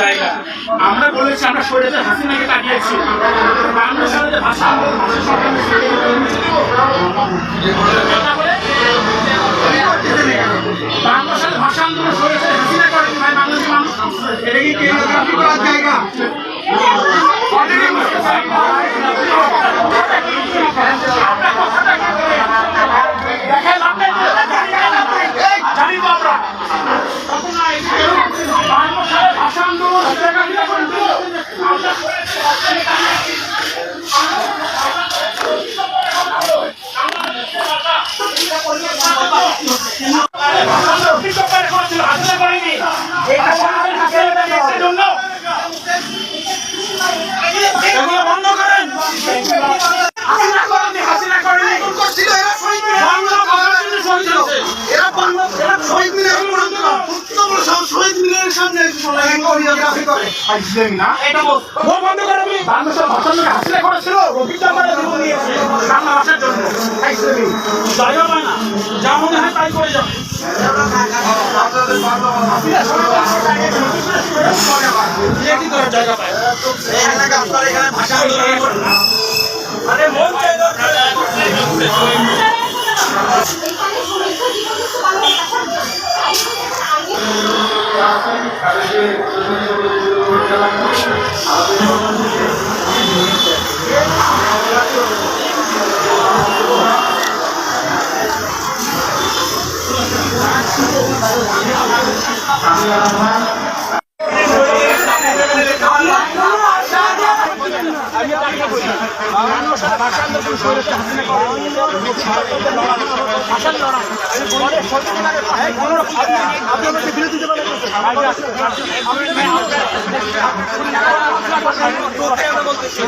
জায়গা। আমরা বলেছি, আমরা শরীরে হাসিনাকে কাটিয়েছি বাংলা ভাষা বলে ভাষা আন্দোলন এটা কি জায়গা? করে না এটা বন্ধ করে আমি বাংলা ভাষার জন্য হাসিনা করেছিল রবীন্দ্র করে জীবন নিয়েছে বাংলা ভাষার না যা মনে হয় তাই করে যাবে কি করে জায়গা পায় এখানে আপনার এখানে ভাষা আন্দোলন করেন না আরে মন চাই দরকার আপনারা বলতেছি